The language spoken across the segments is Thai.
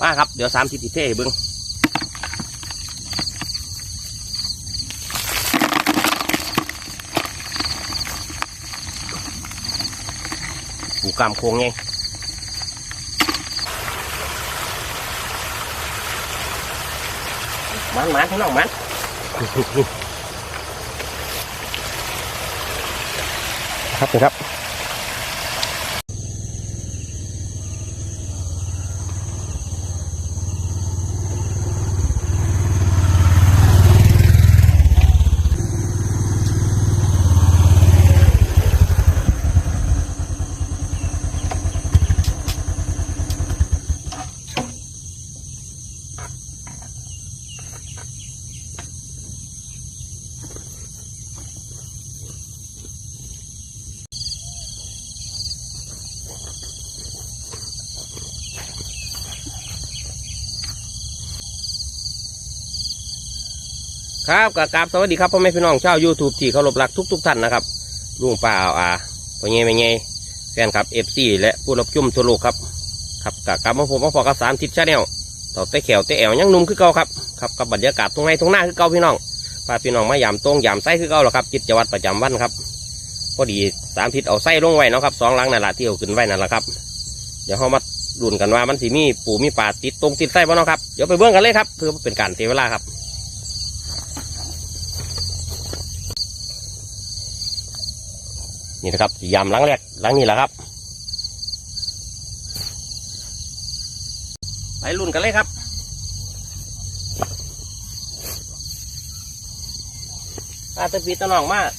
มาครับ เดี๋ยวสามสิบทีเท่เบิ้งปูกามโค้งไงมันมันให้น้องมันครับครับ ครับกราบสวัสดีครับพ่อแม่พี่น้องชาวยูทูบที่เคารพรักทุกทุกๆท่านนะครับลุงป่าอาอาพ่อเงี้ยแม่เงยแฟนครับเอฟซีและผู้รับชมทั่วโลกครับครับกับกลับมาผมมาพอกับสามทิศชาแนลต่อเตะแขวเตะแอวยังนุ่มคือเก่าครับครับกับบรรยากาศตรงไหนตรงหน้าคือเก่าพี่น้องพาพี่น้องมายามตรงยามไส้คือเก่าหรอครับกิจวัตรประจำวันครับพอดีสามทิศเอาไส้ลงไว้นะครับสองลังนั่นแหละที่เอาขึ้นไว้นั่นแหละครับ เดี๋ยวเขามาลุ้นกันว่ามันสีมีปูมีปลาติดตรงติดไส้บ่เนาะครับเดี๋ยวไปเบื้องกันเลยครับเพื่อเป็นการเสียเวลาครับ นี่นะครับสียำหลังแรกหลังนี้แหละครับ ไปรุ่นกันเลยครับอาตะปีตะนองมาก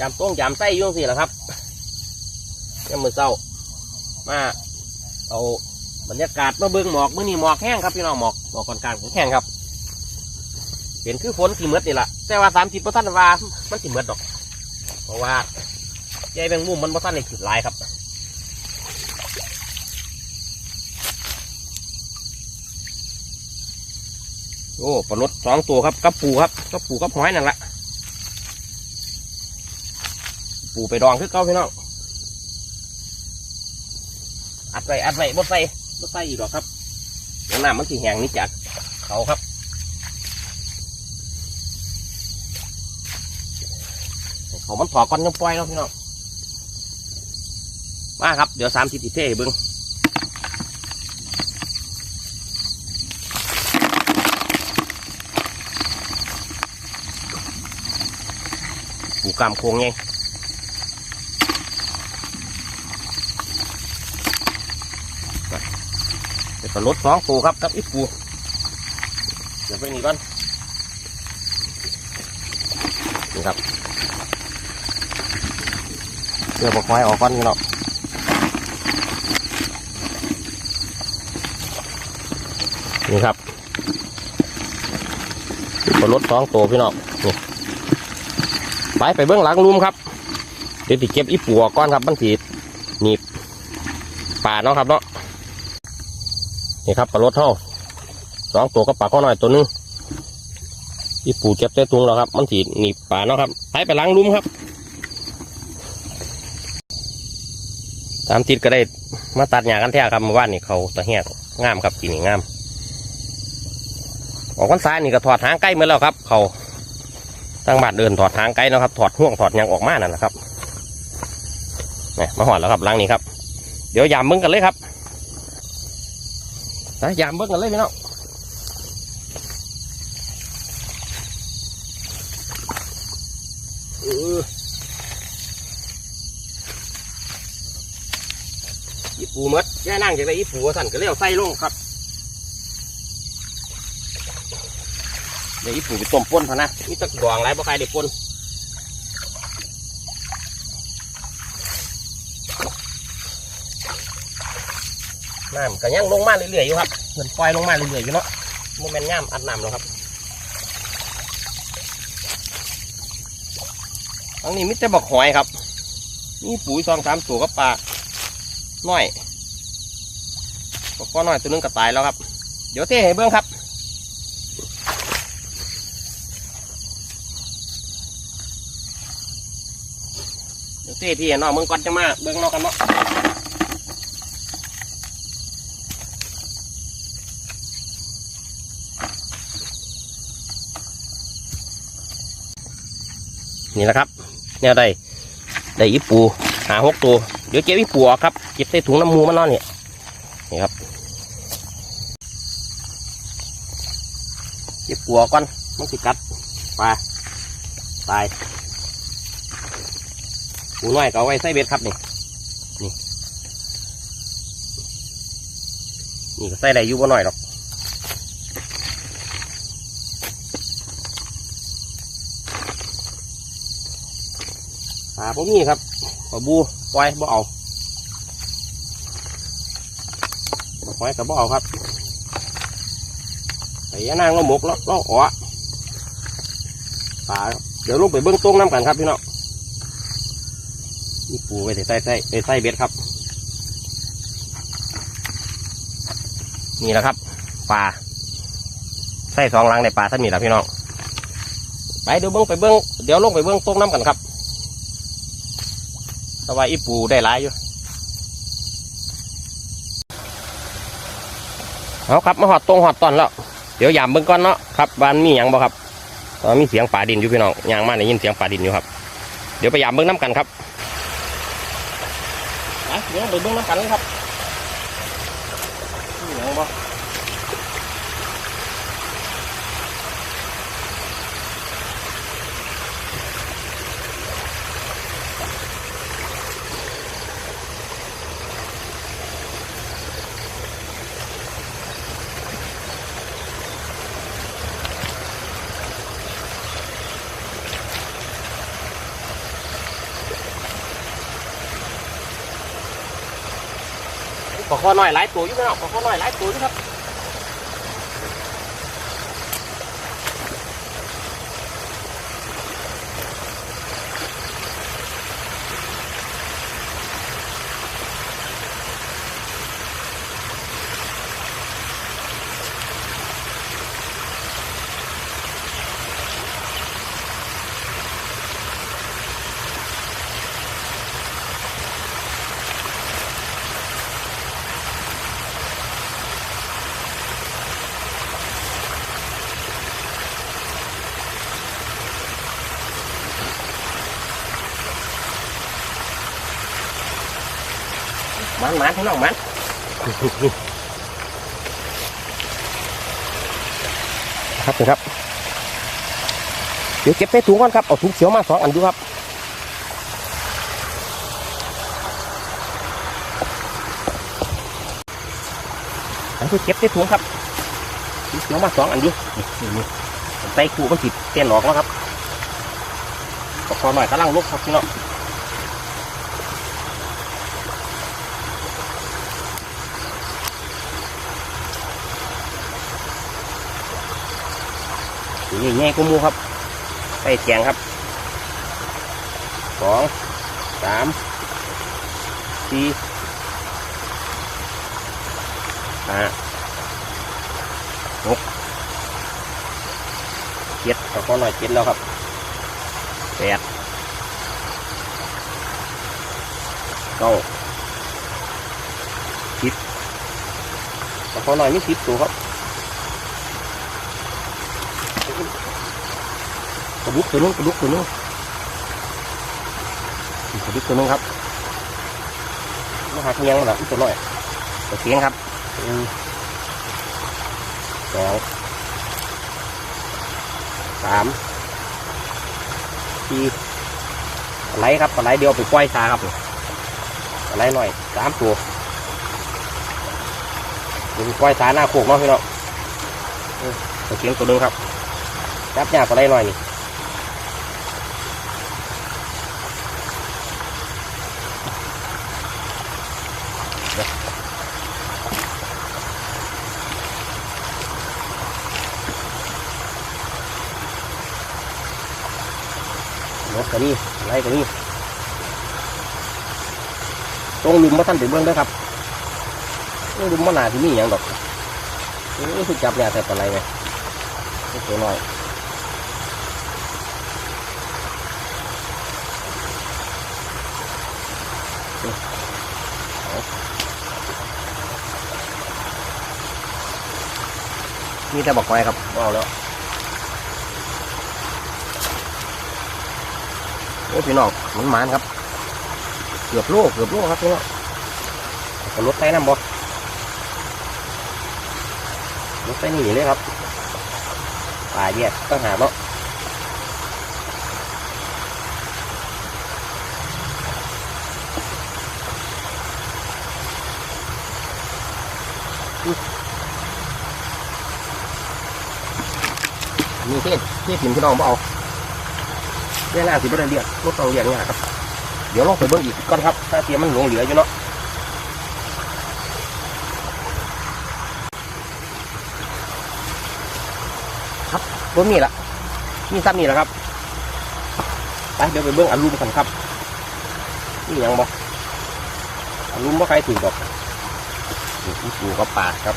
ยำต้งยำไส้ยุ่งสิแหละครับยำมือเศร้า มาเอาบรรยากาศมาเบิ่งหมอกเมื่อนี้หมอกแห้งครับพี่น้องหมอกหมอกก่อนกลางแห้งครับ เห็นคือฝนสีเมดนี่แหละแต่ว่าสามสิบเปอร์เซ็นต์ว่ามันสีเมดดอก เพราะว่า ใยแมงมุมมันบ่ทันในขึ้นหลายครับโอ้ปลาลดสองตัวครับกับปูครับกับปูกับหอยนั่นแหละปูไปดองคือเก้าพี่น้องอัดไว้อัดไว้บดใส่บดใส่อีกหรอกครับเดี๋ยวน้ำมันสีแหงนี่จากเขาครับเขามันถอก้อนยังปล่อยเนาะพี่น้อง มาครับ เดี๋ยวสามสิบทีเท่เบิ้งปูกามโค้งไงเดี๋ยวก็ลดสองตัวครับกับอีปูเดี๋ยวไปนี่ก่อนนี่ครับเดี๋ยวบอกไว้ออกก่อนนี่เนาะ นี่ครับปลารถสองตัวพี่น้องนี่ไปไปเบื้องหลังรุมครับเดี๋ยวติเก็บอีปัวก้อนครับมันสีหนีบป่าเนาะครับเนาะนี่ครับปลารถเท่าสองตัวก็ปลาข้อหน่อยตัวนึงอีปูเจ็บแต่ตุงแล้วครับ มันสีหนีบป่าเนาะครับไปไปหลังรุมครับ ตามติดก็ได้มาตัดหญ้ากันแท้ครับเมื่อวานนี่เขาตะเฮียกงามครับปีนี้งาม ออกวันซ้ายนี่ก็ถอดหางไก่มาแล้วครับ เขาตั้งบาดเดินถอดหางไก่เนะครับ ถอดห่วงถอดยังออกมานั่นแหละครับนี่มาหอดแล้วครับลังนี้ครับ เดี๋ยวยามเบิ้งกันเลยครับนะยามเบิ้งกันเลยพี่น้องอออีปูหมดแย่นั่งจากไหนอีปูสั่นก็เลี้ยวไส้ลงครับ ดี๋ยวอีปูไปต้มป่นพะนะนี่ตะดวงไรบ่ใครได้ป่นน้ำก็ยังลงมาเรื่อยๆอยู่ครับเหมือนปล่อยลงมาเรื่อยๆอยู่เนาะโมเมนต์ย่ำอัดน้ำแล้วครับอันนี้มิตรบอกหอยครับ นี่ปุ๋ยซองสามตัวกับปลาน้อยก็น้อยตัวนึงก็ตายแล้วครับ เดี๋ยวเทให้เบื้องครับ เสียพี่เนาะเมึงก่อนจะมาเบื้องนอกกันเนาะนี่แหละครับแนวได้ได้อีปูหาหกตัว เดี๋ยวเจ็บอีปูครับเก็บใส่ถุงน้ำมูมันนอนเนี่ยนี่ครับเก็บปูก่อนมันสิกัดปาตาย ปูน้อยก็เอาไว้ใส่เบ็ดครับนี่นี่นี่ก็ใส่ได้อยู่บ่น้อยหรอกปลาผมมีครับปลาบูปล่อยบ่เอาปล่อยกับบ่เอาครับไอ้ยานางเราหมกแล้วเราอ๋อปลาเดี๋ยวลงไปเบิ้งตรงน้ำกันครับพี่น้อง นี่ปูไปใส่ใส่ใส่ใส่เบ็ดครับ นี่แหละครับปลาใส่สองลังในปลาท่านมีแล้วพี่น้องไปเดี๋ยวเบิ้งไปเบิ้งเดี๋ยวลงไปเบิ้งตรงน้ำกันครับแต่ว่าอีปูได้หลายอยู่เอาครับมาหอดตรงหอดตอนแล้วเดี๋ยวยามเบิ่งก่อนเนาะครับบ้านมีหยังบ่ครับมีเสียงป่าดินอยู่พี่น้องยางมาได้ยินเสียงป่าดินอยู่ครับ เดี๋ยวไปยามเบิ่งน้ำกันครับ ดี๋ยวไปเบิ่งน้ำกันเลยครับมีหยังบ่ ปลาข้อน้อยหลายตัวอยู่พี่น้องปลาข้อน้อยหลายตัวอยู่ครับ มันมันพี่น้องมันครับนี่ครับเดี๋ยวเก็บใส่ถุงก่อนครับเอาถุงเขียวมาสองอันดูครับอันนี้เก็บใส่ถุงครับถุงเขียวมาสองอันดูนี่นี่ใส่คู่มันติดเต้นออกแล้วครับก็พอหน่อยกำลังลุกครับพี่น้อง นี่แง่กูมูครับไปแกงครับสองสามสี่ห้าหกเจ็ดขอขอหน่อยเจ็ดแล้วครับแปดเก้าสิบขอขอหน่อยมีสิบตัวครับ ระดุกตัวนึงกระดุกตัวนึงกระดุกตัวนึงครับมาหาเทียงมาแล้วอีกตัวหน่อยตัวเทียงครับสองสามสี่ปลาไหลครับปลาไหลเดียวไปปล่อยซาครับปลาไหลหน่อยสามตัวเดี๋ยวไปปล่อยซาหน้าโคกเนาะพี่น้องตัวเทียงตัวนึงครับจับยาปลาไหลหน่อยนี่ ก็นี่ไรก็นี่ตรงลุมมาท่านถึงเบื้องเด้วยครับลุมมาหนาที่นี่อย่างดอกนี่คือจับเนี่ยแต่ปลาไหลไงนี่ตัวน้อยนี่แต่บอกไว้ครับบ่เอาแล้ว โอ้พี่น้องมันหมานครับ เกือบโลเกือบโลครับพี่น้องเอารถใส่น้ำบ่รถใส่นี่เลยครับป่าแยกต้องหาเนาะมีเทศเทศถิ่นพี่น้องบ่เอา เรื่องหน้าสิบ่ได้เรียกรถต้องเรียกเนี่ากครับ เดี๋ยวลองไปเบิ่งอีกก่อนครับ ถ้าเทียมมันหลงเหลืออยู่เนาะครับบนนี่ละนี่ซ้ำนี่แหละครับไปเดี๋ยวไปเบิ่งอารมณ์กันครับนี่ยังบ่อารมณ์บ่ใครถูกดอกนี่ที่ปูกับปากครับ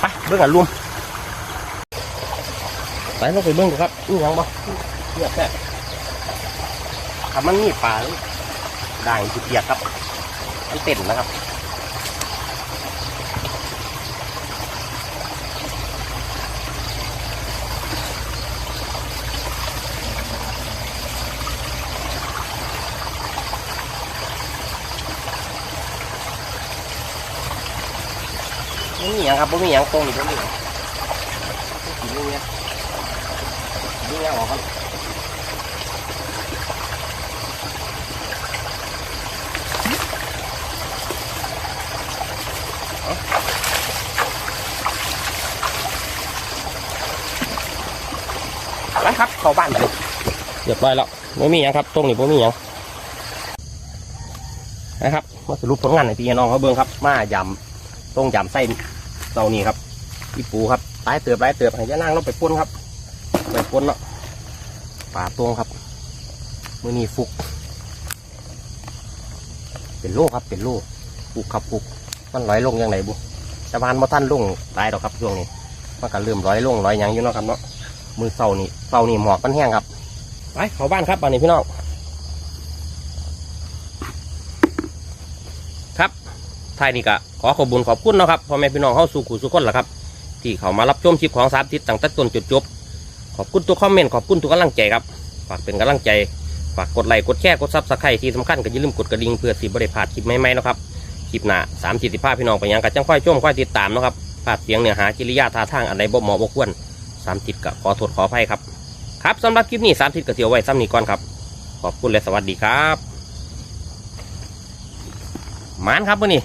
ไปเบิ่งอารมณ์ ไปลงไปเบิ่งดูครับนี่ยังบ่เนี่ยแค่ถ้ามันมีปลาได้จุดเดียกครับมันเต้นนะครับไม่มีอย่างครับไม่มีอย่างตรงนี้ไม่มีอย่างกินเนี่ยนี่ นี่ยออกกันไปครับเข้าบ้านเลยเรียบร้อยแล้วไม่มีหยังครับตรงนี้ไม่มีหยังนะครับมาสรุปผลงานในพี่น้องเขาเบิ่งครับ มายำตรงยำไส้เตานี้ครับพี่ปูครับตายเติบตายเติบให้ยะนางเราไปป้นครับ ไปป้นเนาะป่าตวงครับ มือนี้ฟุก เป็นโลครับ เป็นโลฟุกครับฟุก มันร้อยลงยังไงบุตะวันมาท่านลงตายดอกครับช่วงนี้มันก็เริ่มร้อยลงร้อยยังอยู่เนาะครับเนาะมือเสานี่เสานี่หมอกมันแห้งครับไปเข้าบ้านครับบ้านนี้พี่น้องครับท้ายนี้ก็ขอขอบคุญขอบคุณเนาะครับพ่อแม่พี่น้องเข้าสู่ขู่สุขคนละครับ ที่เขามารับชมคลิปของสามทิศตั้งแต่ต้นจุดจบ อบคุณทุกคอมเมนต์ขอบคุณทุกกำลังใจครับฝากเป็นกำลังใจฝากกดไลค์กดแชร์กดซับสไครต์ที่สำคัญก็อย่าลืมกดกระดิ่งเพื่อสิบริพลาดคลิปใหม่ๆนะครับคลิปหน้าสามจิตสิภาพพี่น้องไปยังกับจังค่อยชมค่อยติดตามนะครับภาพเสียงเนื้อหากิริยาท่าทางอันใดบ่เหมาะบ่ควรสามจิตก็ขอโทษขออภัยครับ ครับสำหรับคลิปนี้สามทิศก็เสียวไว้ซ้ำนี้ก่อนครับขอบคุณและสวัสดีครับหมานครับวันนี้